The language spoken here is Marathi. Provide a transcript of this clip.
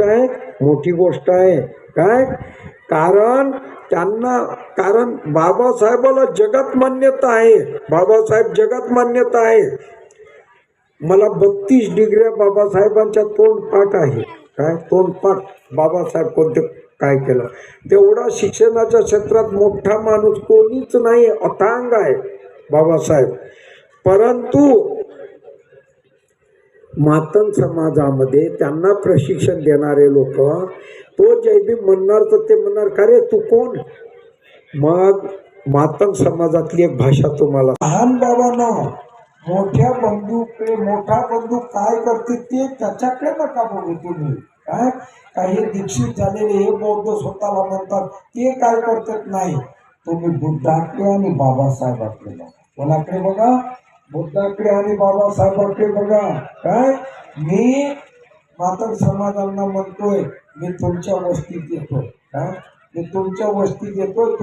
आहे मोठी गोष्ट आहे. काय? कारण त्यांना कारण बाबासाहेबाला जगात मान्यता आहे. बाबासाहेब जगात मान्यता आहे. मला बत्तीस डिग्र्या बाबासाहेबांच्या तोंडपाठ आहे. काय? तोंडपाठ. बाबासाहेब कोणते काय केलं? तेवढा शिक्षणाच्या क्षेत्रात मोठा माणूस कोणीच नाही अथांग आहे बाबासाहेब. परंतु मातन समाजामध्ये त्यांना प्रशिक्षण देणारे लोक तो जयभीम म्हणणार तर ते म्हणणार का रे तू कोण? मग मातन समाजातली एक भाषा तुम्हाला लहान बाबांना मोठ्या बंधूकडे मोठा बंधू काय करते ते त्याच्याकडे नका बघू तुम्ही. काय? काही दीक्षित झालेले हे बौद्ध स्वतःला म्हणतात ते काय करतात? नाही. तुम्ही बुद्धाकडे आणि बाबासाहेबाकडे बघा. कोणाकडे बघा? बुद्धाकडे आणि बाबासाहेबांकडे बघा. काय? मी मातक समाजांना म्हणतोय मी तुमच्या वस्तीत येतो काय? मी तुमच्या वस्तीत येतो